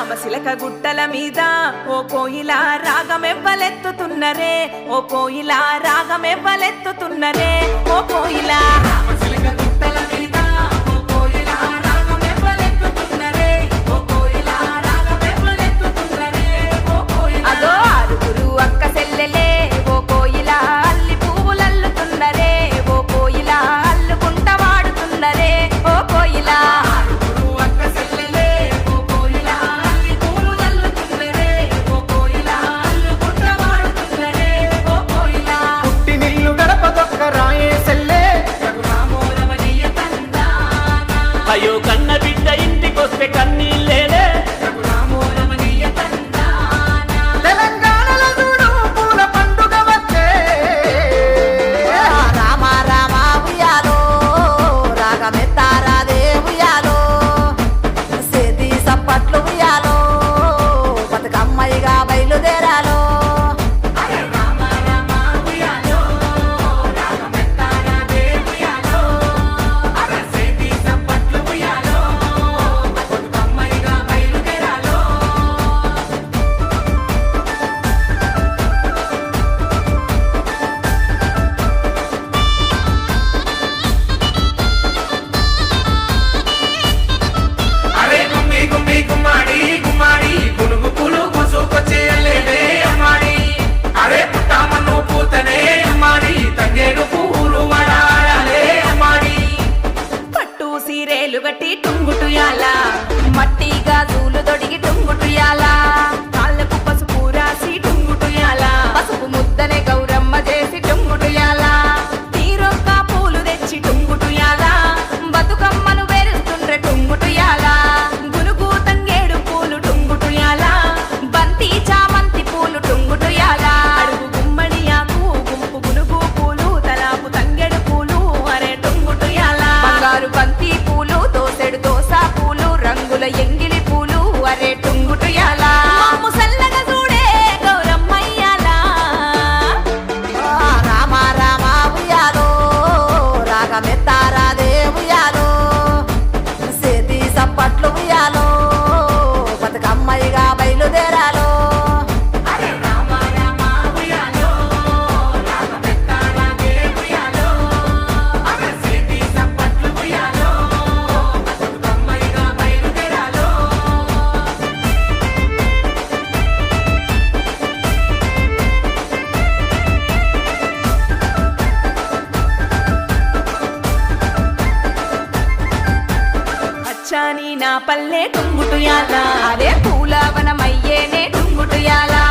రామశిలక గుట్టల మీద ఓ కోయిల రాగమెవ్వలెత్తుతున్నరే ఓ కోయిల రాగమెవ్వలెత్తుతున్నరే ఓ కోయిల తుంగుటుయాల. మట్టి గాజులు తొడిగి టుంగుటుయాల కాళ్ళకు పసుపు రాసి టుంగుటుయాల పసుపు ముద్దనే గౌరమ్మ చేసి టుంగుటుయాల తీరొక్క పూలు తెచ్చి టుంగుటుయాల బతుకమ్మను వెరుతుండ్రె టుంగుటుయాల గునుగు తంగేడు పూలు టుంగుటుయాల బంతి చామంతి పూలు టుంగుటుయాల అడుగు గుమ్మడి ఆకు గుంపు గునుగు పూలు తలాపు తంగెడు వచ్చాని నా పల్లె టుంగుటుయాల. అరే పూలవనమయ్యేనే టుంగుటుయాలా.